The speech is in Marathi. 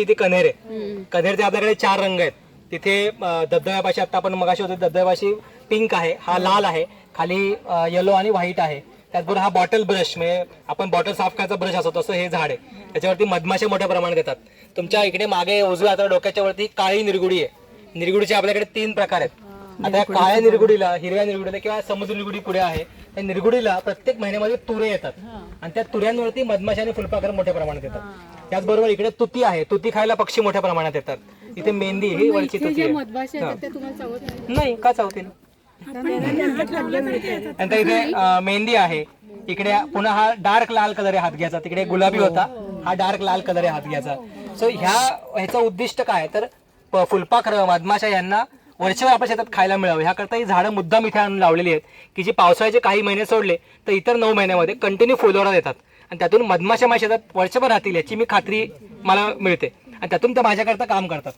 इथे कन्हेर आहे. कन्हेरचे आपल्याकडे चार रंग आहेत. तिथे धबधब्यापाशी आता आपण मगाशी होतो धबधब्यापाशी पिंक आहे हा लाल आहे खाली येलो आणि व्हाईट आहे. त्याचबरोबर हा बॉटल ब्रश म्हणजे आपण बॉटल साफ करायचा ब्रश असतो तसं हे झाड आहे. त्याच्यावरती मधमाशा मोठ्या प्रमाणात येतात. तुमच्या इकडे मागे उजव्या हाताला डोक्याच्या वरती काळी निरगुडी आहे. निरगुडीचे आपल्याकडे तीन प्रकार आहेत. आता या काळ्या निरगुडीला हिरव्या निरगुडीला किंवा समुद्र निरगुडी पुढे आहे त्या निरगुडीला प्रत्येक महिन्यामध्ये तुरे येतात. आणि त्या तुऱ्यांवरती मधमाशा आणि फुलपाखर मोठ्या प्रमाणात येतात. त्याचबरोबर इकडे तुती आहे. तुती खायला पक्षी मोठ्या प्रमाणात येतात. इथे मेहंदी ही वरची तुती आहे. मधमाशा येतात ते तुम्हाला चावत नाही? का चावतील नंतर इथे मेहंदी आहे. इकडे पुन्हा हा डार्क लाल कलर आहे हातग्याचा तिकडे गुलाबी होता. हा डार्क लाल कलर आहे हातग्याचा सो ह्या ह्याचं उद्दिष्ट काय तर फुलपाखरं मधमाशा यांना वर्षभर आपल्या शेतात खायला मिळावं. ह्याकरता ही झाडं मुद्दाम इथे आणून लावलेली आहेत की जी पावसाळ्याचे काही महिने सोडले तर इतर नऊ महिन्यामध्ये कंटिन्यू फुलोरा देतात. आणि त्यातून मधमाशा माझ्या शेतात वर्षभर राहतील याची मी खात्री मला मिळते. आणि त्यातून त्या माझ्याकरता काम करतात.